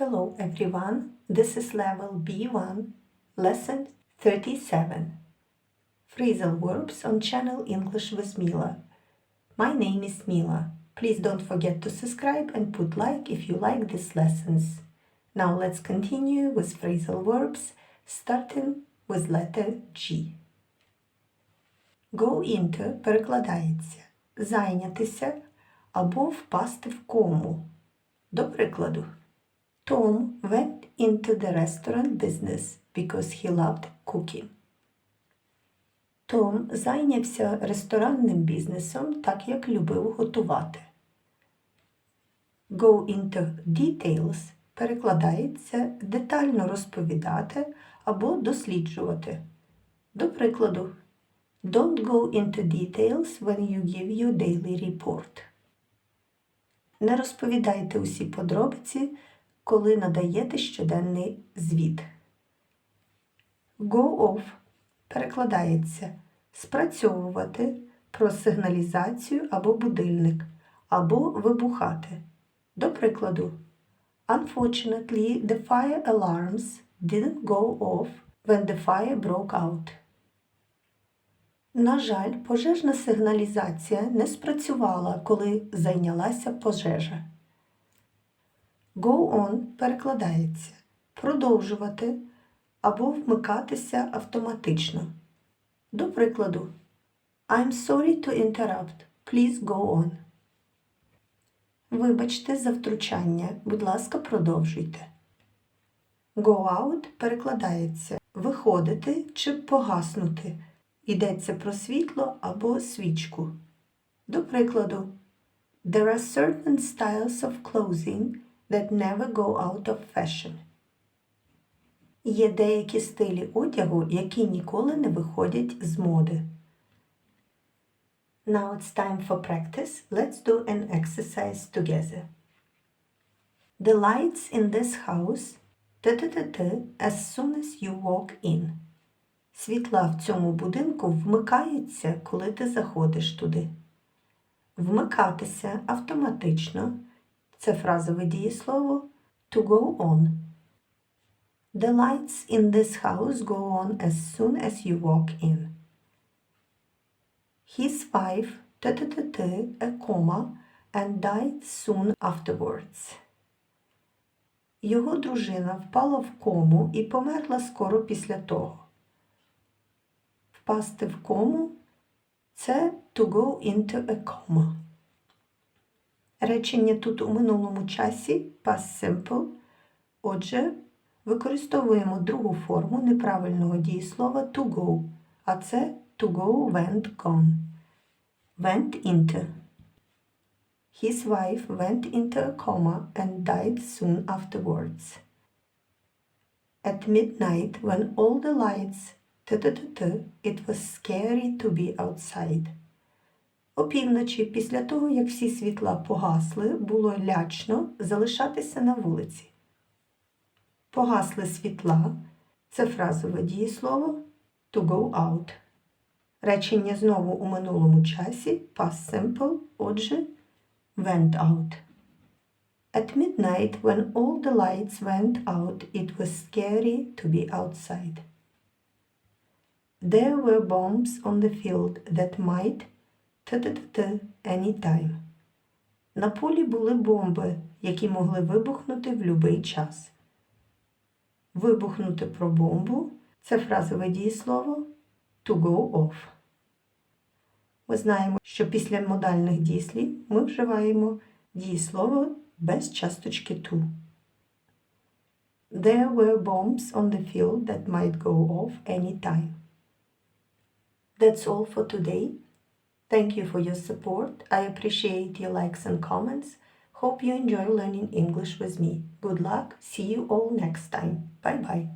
Hello everyone, this is level B1, lesson 37. Phrasal verbs on channel English with Mila. My name is Mila. Please don't forget to subscribe and put like if you like these lessons. Now let's continue with phrasal verbs starting with letter G. Go into перекладається зайнятися або впасти в кому. До прикладу. Tom went into the restaurant business because he loved cooking. Том зайнявся ресторанним бізнесом, так як любив готувати. Go into details перекладається детально розповідати або досліджувати. До прикладу, Don't go into details when you give your daily report. Не розповідайте усі подробиці, коли надаєте щоденний звіт. Go off перекладається спрацьовувати про сигналізацію або будильник, або вибухати. До прикладу, Unfortunately, the fire alarms didn't go off when the fire broke out. На жаль, пожежна сигналізація не спрацювала, коли зайнялася пожежа. Go on перекладається продовжувати або вмикатися автоматично. До прикладу, I'm sorry to interrupt. Please go on. Вибачте за втручання. Будь ласка, продовжуйте. Go out перекладається виходити чи погаснути. Йдеться про світло або свічку. До прикладу, There are certain styles of clothing that never go out of fashion. Є деякі стилі одягу, які ніколи не виходять з моди. Now it's time for practice. Let's do an exercise together. The lights in this house t-t-t-t as soon as you walk in. Світла в цьому будинку вмикаються, коли ти заходиш туди. Вмикатися автоматично це фразове дієслово to go on. The lights in this house go on as soon as you walk in. His wife t-t-t-t a comma and died soon afterwards. Його дружина впала в кому і померла скоро після того. Впасти в кому це to go into a comma. Речення тут у минулому часі past simple. Отже, використовуємо другу форму неправильного дієслова to go, а це to go went gone. Went into. His wife went into a coma and died soon afterwards. At midnight, when all the lights t-t-t-t, it was scary to be outside. Опівночі, після того, як всі світла погасли, було лячно залишатися на вулиці. Погасли світла це фразове дієслово to go out. Речення знову у минулому часі past simple, отже, went out. At midnight, when all the lights went out, it was scary to be outside. There were bombs on the field that might t-t-t-t anytime. На полі були бомби, які могли вибухнути в будь-який час. Вибухнути про бомбу це фразове дієслово to go off. Ми знаємо, що після модальних дієслів ми вживаємо дієслово без часточки to. There were bombs on the field that might go off anytime. That's all for today. Thank you for your support. I appreciate your likes and comments. Hope you enjoy learning English with me. Good luck. See you all next time. Bye bye.